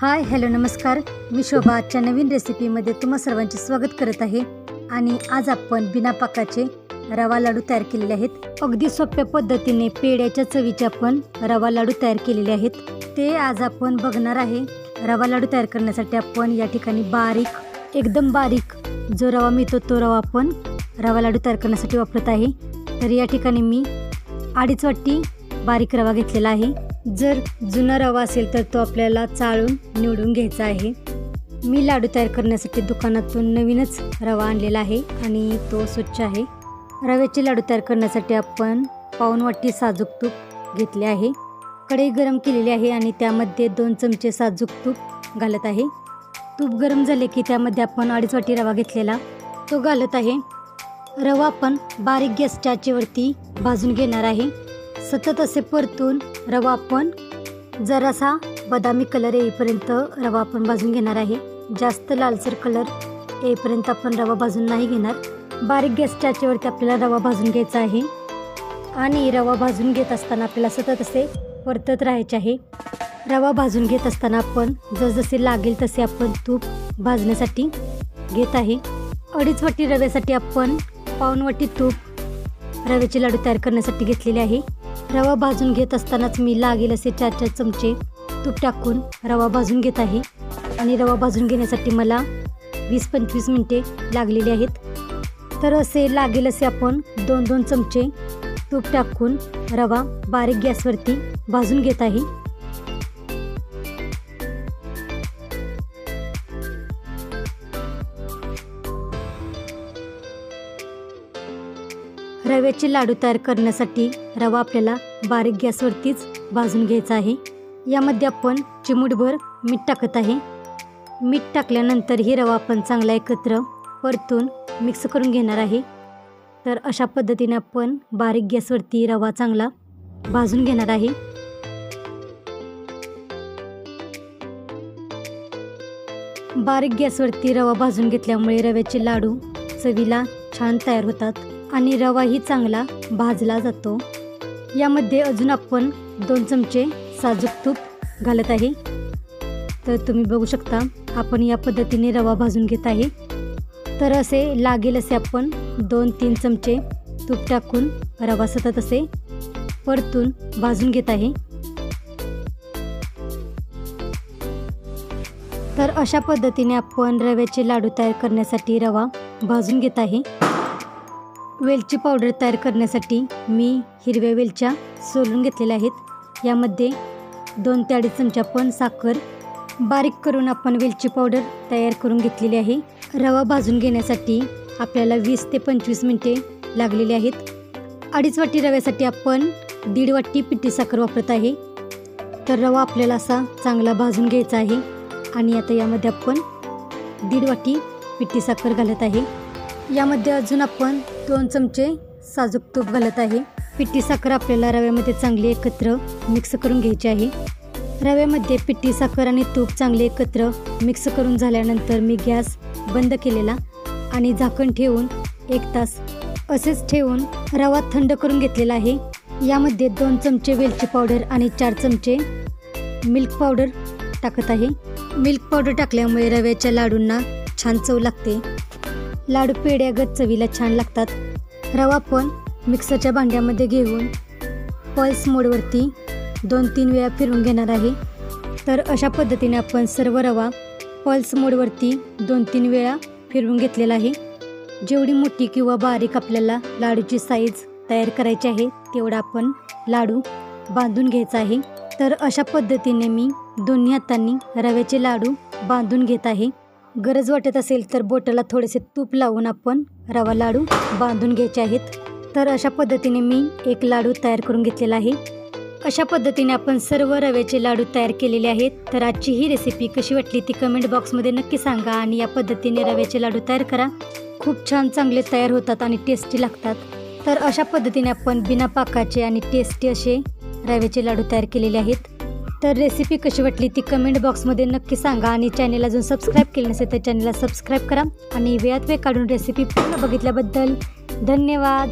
Hi hello नमस्कार. मी शोभा. आजच्या नवीन रेसिपीमध्ये तुम्हा सर्वांचे स्वागत करत आहे. आणि आज आपण बिना पाकाचे रवा लाडू तयार केलेले आहेत. अगदी सोप्या पद्धतीने पेड्याच्या चवीचे आपण रवा लाडू तयार केलेले आहेत. ते आज आपण बघणार आहे. रवा लाडू तयार करण्यासाठी आपण या ठिकाणी बारीक एकदम बारीक जो रवा मिळतो तो रवा आपण रवा लाडू तयार करण्यासाठी वापरत आहे. तर या ठिकाणी मी अडीच वाटी बारीक रवा घेतलेला आहे. जर जुना रवा असेल तर तो आपल्याला चाळून निवडून घ्यायचा आहे. मी लाडू तयार करण्यासाठी दुकानातून नवीनच रवा आणलेला आहे आणि तो स्वच्छ आहे. रव्याचे लाडू तयार करण्यासाठी आपण पाऊन वाटी साजूक तूप घेतले आहे. कढई गरम केलेली आहे आणि त्यामध्ये दोन चमचे साजूक तूप घालत आहे. तूप गरम झाले की त्यामध्ये आपण अडीच वाटी रवा घेतलेला तो घालत आहे. रवा आपण बारीक गॅसच्या आचेवरती भाजून घेणार आहे. सतत असे परतून रवा आपण जरासा बदामी कलर येईपर्यंत रवा आपण भाजून घेणार आहे. जास्त लालसर कलर येईपर्यंत आपण रवा भाजून नाही घेणार. बारीक गॅसच्या आपल्याला रवा भाजून घ्यायचा आहे. आणि रवा भाजून घेत असताना आपल्याला सतत असे परतत राहायचे आहे. रवा भाजून घेत असताना आपण जसजसे लागेल तसे आपण तूप भाजण्यासाठी घेत आहे. अडीच वाटी रव्यासाठी आपण पाऊन वाटी तूप रव्याचे लाडू तयार करण्यासाठी घेतलेले आहे. रवा भाजून घेत असतानाच मी लागेल असे चार चार चमचे तूप टाकून रवा भाजून घेत आहे. आणि रवा भाजून घेण्यासाठी मला वीस पंचवीस मिनटे लागलेली आहेत. तर असे लागेल असे आपण दोन दोन चमचे तूप टाकून रवा बारीक गॅसवरती भाजून घेत आहे. रव्याचे लाडू तयार करण्यासाठी रवा आपल्याला बारीक गॅसवरतीच भाजून घ्यायचा आहे. यामध्ये आपण चिमूटभर मीठ टाकत आहे. मीठ टाकल्यानंतर ही रवा आपण चांगला एकत्र परतून मिक्स करून घेणार आहे. तर अशा पद्धतीने आपण बारीक गॅसवरती रवा चांगला भाजून घेणार आहे. बारीक गॅसवरती रवा भाजून घेतल्यामुळे रव्याचे लाडू चवीला छान तयार होतात. आणि रवाही चांगला भाजला जातो. यामध्ये अजून आपण दोन चमचे साजूक तूप घालत आहे. तर तुम्ही बघू शकता आपण या पद्धतीने रवा भाजून घेत आहे. तर असे लागेल असे आपण दोन तीन चमचे तूप टाकून रवा सतत असे परतून भाजून घेत आहे. तर अशा पद्धतीने आपण रव्याचे लाडू तयार करण्यासाठी रवा भाजून घेत आहे. वेलची पावडर तयार करण्यासाठी मी हिरव्या वेलच्या सोलून घेतलेल्या आहेत. यामध्ये दोन ते अडीच चमचा पण साखर बारीक करून आपण वेलची पावडर तयार करून घेतलेली आहे. रवा भाजून घेण्यासाठी आपल्याला वीस ते पंचवीस मिनटे लागलेली आहेत. अडीच वाटी रव्यासाठी आपण दीड वाटी पिठी साखर वापरत आहे. तर रवा आपल्याला असा चांगला भाजून घ्यायचा आहे आणि आता यामध्ये आपण दीड वाटी पिठी साखर घालत आहे. यामध्ये अजून आपण दोन चमचे साजूक तूप घालत आहे. पिठी साखर आपल्याला रव्यामध्ये चांगली एकत्र मिक्स करून घ्यायची आहे. रव्यामध्ये पिठी साखर आणि तूप चांगले एकत्र मिक्स करून झाल्यानंतर मी गॅस बंद केलेला आणि झाकण ठेवून एक तास असेच ठेवून रवा थंड करून घेतलेला आहे. यामध्ये दोन चमचे वेलची पावडर आणि चार चमचे मिल्क पावडर टाकत आहे. मिल्क पावडर टाकल्यामुळे रव्याच्या लाडूंना छान चव लागते. लाडू पेड्यागत चवीला छान लागतात. रवा पण मिक्सरच्या भांड्यामध्ये घेऊन पल्स मोडवरती दोन तीन वेळा फिरवून घेणार आहे. तर अशा पद्धतीने आपण सर्व रवा पल्स मोडवरती दोन तीन वेळा फिरवून घेतलेला आहे. जेवढी मोठी किंवा बारीक आपल्याला लाडूची साईज तयार करायची आहे तेवढा आपण लाडू बांधून घ्यायचा आहे. तर अशा पद्धतीने मी दोन्ही हातांनी रव्याचे लाडू बांधून घेत आहे. गरज वाटत असेल तर बोटाला थोडेसे तूप लावून आपण रवा लाडू बांधून घ्यायचे आहेत. तर अशा पद्धतीने मी एक लाडू तयार करून घेतलेला आहे. अशा पद्धतीने आपण सर्व रव्याचे लाडू तयार केलेले आहेत. तर आजची ही रेसिपी कशी वाटली ती कमेंट बॉक्समध्ये नक्की सांगा आणि या पद्धतीने रव्याचे लाडू तयार करा. खूप छान चांगले तयार होतात आणि टेस्टी लागतात. तर अशा पद्धतीने आपण बिना पाकाचे आणि टेस्टी असे रव्याचे लाडू तयार केलेले आहेत. तर रेसिपी कशी वाटली ती कमेंट बॉक्समध्ये नक्की सांगा आणि चॅनेल अजून सबस्क्राईब केले नसेल तर चॅनेलला सबस्क्राईब करा. आणि वेळात वेळ काढून रेसिपी पूर्ण बघितल्याबद्दल धन्यवाद.